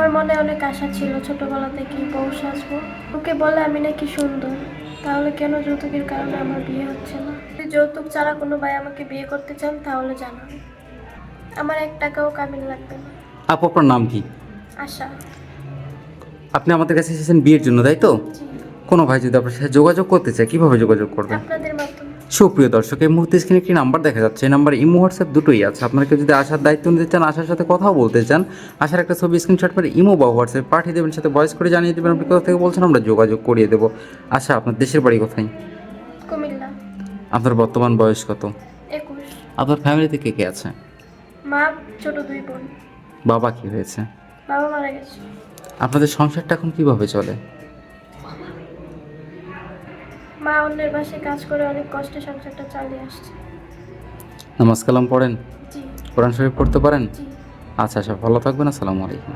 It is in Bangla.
আমার মনে অনেক আশা ছিল ছোটবেলা থেকে বউ সাজবো। ওকে বলে আমি নাকি সুন্দর। তাহলে কেন যৌতুকের কারণে আমার বিয়ে হচ্ছে না? যদি যৌতুক ছাড়া কোনো ভাই আমাকে বিয়ে করতে চান তাহলে জানান। আমার এক টাকাও কাবিন লাগবে না। আপু আপনার নাম কি? আশা। আপনি আমাদের কাছে এসেছেন বিয়ের জন্য তাই তো? কোনো ভাই যদি আপনার সাথে যোগাযোগ করতে চায় কীভাবে যোগাযোগ করবেন? আপনাদের মাধ্যমে। সুপ্রিয় দর্শক এই মুহূর্তে স্ক্রিনে একটি নাম্বার দেখা যাচ্ছে। এই নাম্বার ইমো হোয়াটসঅ্যাপ দুটোই আছে। আপনারা কেউ যদি আসার দায়িত্ব নিতে চান আসার সাথে কথাও বলতে চান আসার একটা ছবি স্ক্রিনশট করে ইমো বা হোয়াটসঅ্যাপ পাঠিয়ে দেবেন সাথে ভয়েস করে জানিয়ে দেবেন আপনি কোথা থেকে বলছেন আমরা যোগাযোগ করিয়ে দেবো। আচ্ছা আপনার দেশের বাড়ি কোথায়? আপনার বর্তমান বয়স কত? আপনার ফ্যামিলিতে কে কে আছে? মা ছোট দুই বোন। বাবা কি হয়েছে? বাবা মারা গেছে। আপনাদের সংসারটা এখন কীভাবে চলে? মা অন্যের বাসায় কাজ করে অনেক কষ্টে সংসারটা চালিয়ে আসছে। নামাজ কালাম পড়েন? জি। কোরআন শরীফ পড়তে পারেন? জি। আচ্ছা আচ্ছা ভালো থাকবেন আসসালামু আলাইকুম।